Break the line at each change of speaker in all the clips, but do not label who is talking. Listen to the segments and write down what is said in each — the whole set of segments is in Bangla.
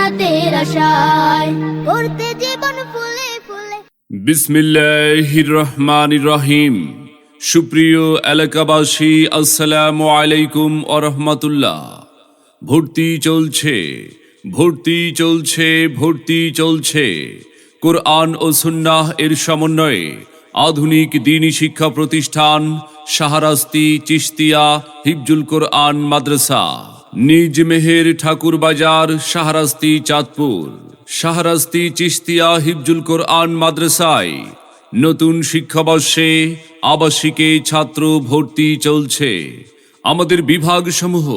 জান্নাতের আশায়। করতে জীবন ফুলে ফুলে।
বিসমিল্লাহির রহমান রহিম সুপ্রিয় এলাকাবাসী, আসসালামু আলাইকুম আরহামাতুল্লাহ ভর্তি চলছে ভর্তি চলছে ভর্তি চলছে। কোরআন ও সুন্নাহ এর সমন্বয়ে আধুনিক দিনী শিক্ষা প্রতিষ্ঠান শাহরাস্তি চিস্তিয়া হিফজুল কোরআন মাদ্রাসা। নিজ মেহের ঠাকুর বাজার, শাহরাস্তি চাঁদপুর। শাহরাস্তি চিস্তিয়া হিফজুল কোরআন মাদ্রাসায় নতুন শিক্ষাবর্ষে আবাসিকে ছাত্র ভর্তি চলছে। আমাদের বিভাগ সমূহ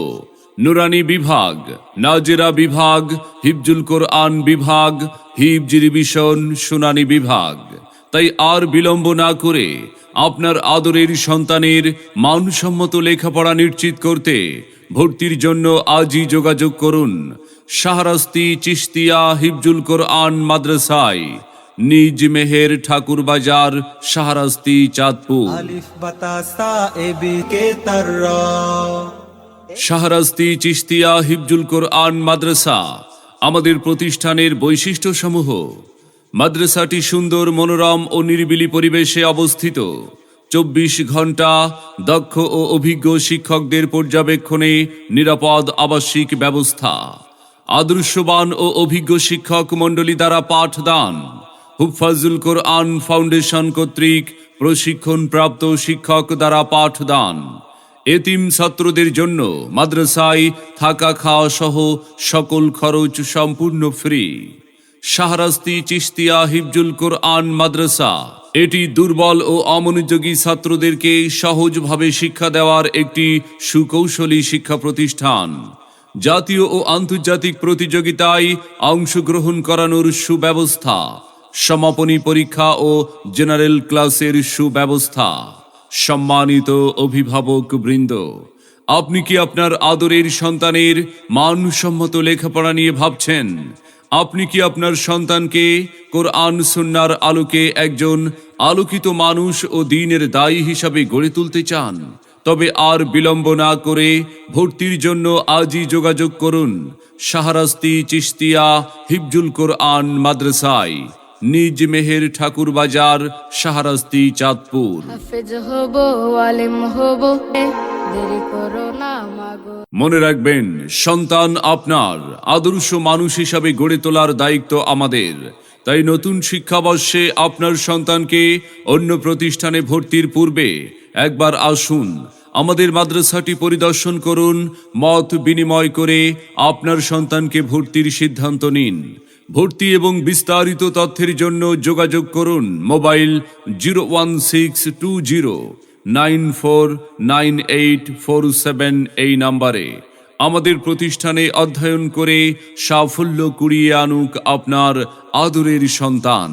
নুরানি বিভাগ, নাজেরা বিভাগ, হিফজুল কোরআন বিভাগ হিফজ রিভিশন শুনানি বিভাগ। তাই আর বিলম্ব না করে আপনার আদরের সন্তানের মানসম্মত লেখাপড়া নিশ্চিত করতে ভর্তির জন্য আজই যোগাযোগ করুন। শাহরাস্তি চিস্তিয়া হিফজুল কোরআন মাদ্রাসায়। নিজ মেহের ঠাকুর বাজার শাহরাস্তি চাঁদপুর। শাহরাস্তি চিস্তিয়া হিফজুল কোরআন মাদ্রাসা আমাদের প্রতিষ্ঠানের বৈশিষ্ট্য সমূহ মাদ্রাসাটি সুন্দর মনোরম ও নিরিবিলি পরিবেশে অবস্থিত। চব্বিশ ঘণ্টা দক্ষ ও অভিজ্ঞ শিক্ষকদের পর্যবেক্ষণে নিরাপদ আবাসিক ব্যবস্থা। আদর্শবান ও অভিজ্ঞ শিক্ষক মণ্ডলী দ্বারা পাঠদান। হুফাজুল কোরআন ফাউন্ডেশন কর্তৃক প্রশিক্ষণপ্রাপ্ত শিক্ষক দ্বারা পাঠদান। এতিম ছাত্রদের জন্য মাদ্রাসায় থাকা খাওয়া সহ সকল খরচ সম্পূর্ণ ফ্রি। শাহরাস্তি চিস্তিয়া হিফজুল কোরআন মাদ্রাসা এটি দুর্বল ও অমনোযোগী ছাত্রদেরকে সহজভাবে শিক্ষা দেওয়ার একটি সুকৌশলী শিক্ষা প্রতিষ্ঠান। জাতীয় ও আন্তর্জাতিক প্রতিযোগিতায় অংশগ্রহণ করানোর সুব্যবস্থা, সমাপনী পরীক্ষা ও জেনারেল ক্লাসের সুব্যবস্থা। সম্মানিত অভিভাবক বৃন্দ, আপনি কি আপনার আদরের সন্তানের মানসম্মত লেখাপড়া নিয়ে ভাবছেন? আপনি কি আপনার সন্তানকে কোরআন, সুন্নার আলোকে একজন আলোকিত মানুষ ও দিনের দায়ী হিসাবে গড়ে তুলতে চান? তবে আর বিলম্ব না করে ভর্তির জন্য আজই যোগাযোগ করুন শাহরাস্তি চিস্তিয়া হিফজুল কোরআন মাদ্রাসায়, নিজ মেহের ঠাকুর বাজার শাহরাস্তি চাঁদপুর। মনে রাখবেন, সন্তান আপনার, আদর্শ মানুষ হিসাবে গড়ে তোলার দায়িত্ব আমাদের। তাই নতুন শিক্ষাবর্ষে আপনার সন্তানকে অন্য প্রতিষ্ঠানে ভর্তির পূর্বে একবার আসুন, আমাদের মাদ্রাসাটি পরিদর্শন করুন, মত বিনিময় করে আপনার সন্তানকে ভর্তির সিদ্ধান্ত নিন। ভর্তি এবং বিস্তারিত তথ্যের জন্য যোগাযোগ করুন mobile zero one six two zero. Nine four nine eight four seven এই নাম্বারে আমাদের প্রতিষ্ঠানে অধ্যয়ন করে সাফল্য কুড়িয়ে আনুক আপনার আদরের সন্তান।